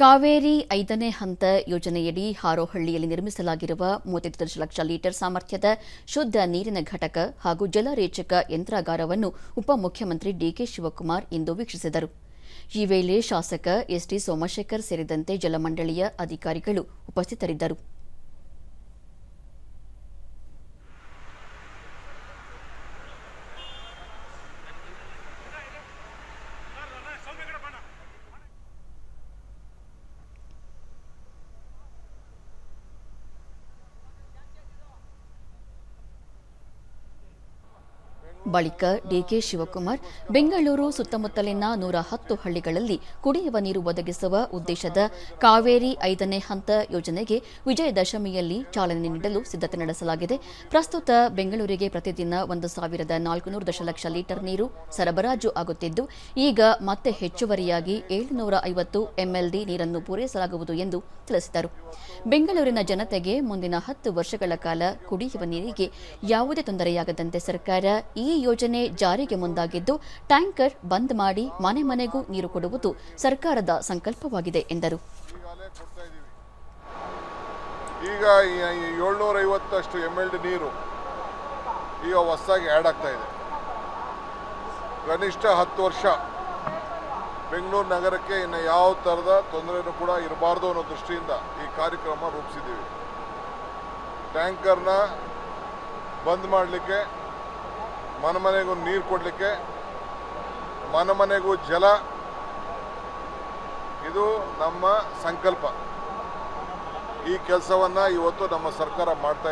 ಕಾವೇರಿ ಐದನೇ ಹಂತ ಯೋಜನೆಯಡಿ ಹಾರೋಹಳ್ಳಿಯಲ್ಲಿ ನಿರ್ಮಿಸಲಾಗಿರುವ ಮೂವತ್ತೈದು ದಶಲಕ್ಷ ಲೀಟರ್ ಸಾಮರ್ಥ್ಯದ ಶುದ್ಧ ನೀರಿನ ಘಟಕ ಹಾಗೂ ಜಲರೇಚಕ ಯಂತ್ರಾಗಾರವನ್ನು ಉಪಮುಖ್ಯಮಂತ್ರಿ ಡಿಕೆ ಶಿವಕುಮಾರ್ ಇಂದು ವೀಕ್ಷಿಸಿದರು. ಈ ವೇಳೆ ಶಾಸಕ ಎಸ್ಟಿ ಸೋಮಶೇಖರ್ ಸೇರಿದಂತೆ ಜಲಮಂಡಳಿಯ ಅಧಿಕಾರಿಗಳು ಉಪಸ್ಥಿತರಿದ್ದರು. ಬಳಿಕ ಡಿಕೆ ಶಿವಕುಮಾರ್, ಬೆಂಗಳೂರು ಸುತ್ತಮುತ್ತಲಿನ ನೂರ ಹತ್ತು ಹಳ್ಳಿಗಳಲ್ಲಿ ಕುಡಿಯುವ ನೀರು ಒದಗಿಸುವ ಉದ್ದೇಶದ ಕಾವೇರಿ ಐದನೇ ಹಂತ ಯೋಜನೆಗೆ ವಿಜಯದಶಮಿಯಲ್ಲಿ ಚಾಲನೆ ನೀಡಲು ಸಿದ್ಧತೆ ನಡೆಸಲಾಗಿದೆ. ಪ್ರಸ್ತುತ ಬೆಂಗಳೂರಿಗೆ ಪ್ರತಿದಿನ ಒಂದು ಸಾವಿರದ ನಾಲ್ಕುನೂರು ದಶಲಕ್ಷ ಲೀಟರ್ ನೀರು ಸರಬರಾಜು ಆಗುತ್ತಿದ್ದು, ಈಗ ಮತ್ತೆ ಹೆಚ್ಚುವರಿಯಾಗಿ ಏಳುನೂರ ಐವತ್ತು ಎಂಎಲ್ಡಿ ನೀರನ್ನು ಪೂರೈಸಲಾಗುವುದು ಎಂದು ತಿಳಿಸಿದರು. ಬೆಂಗಳೂರಿನ ಜನತೆಗೆ ಮುಂದಿನ ಹತ್ತು ವರ್ಷಗಳ ಕಾಲ ಕುಡಿಯುವ ನೀರಿಗೆ ಯಾವುದೇ ತೊಂದರೆಯಾಗದಂತೆ ಸರ್ಕಾರ ಈ ಯೋಜನೆ ಜಾರಿಗೆ ಮುಂದಾಗಿದ್ದು, ಟ್ಯಾಂಕರ್ ಬಂದ್ ಮಾಡಿ ಮನೆ ಮನೆಗೂ ನೀರು ಕೊಡುವುದು ಸರ್ಕಾರದ ಸಂಕಲ್ಪವಾಗಿದೆ ಎಂದರು. ಈಗ ಏಳ್ನೂರ ಐವತ್ತಷ್ಟು ಎಂ ಎಲ್ ಡಿ ನೀರು ಈಗ ಹೊಸದಾಗಿ ಆ್ಯಡ್ ಆಗ್ತಾ ಇದೆ. ಕನಿಷ್ಠ ಹತ್ತು ವರ್ಷ ಬೆಂಗಳೂರು ನಗರಕ್ಕೆ ಇನ್ನು ಯಾವ ಥರದ ತೊಂದರೆಯೂ ಕೂಡ ಇರಬಾರ್ದು ಅನ್ನೋ ದೃಷ್ಟಿಯಿಂದ ಈ ಕಾರ್ಯಕ್ರಮ ರೂಪಿಸಿದ್ದೀವಿ. ಟ್ಯಾಂಕರ್ನ ಬಂದ್ ಮಾಡಲಿಕ್ಕೆ ಮನೆ ಮನೆಗೂ ನೀರು ಕೊಡಲಿಕ್ಕೆ ಮನ ಮನೆಗೂ ಜಲ. ಇದು ನಮ್ಮ ಸಂಕಲ್ಪ. ಈ ಕೆಲಸವನ್ನ ಇವತ್ತು ನಮ್ಮ ಸರ್ಕಾರ ಮಾಡ್ತಾ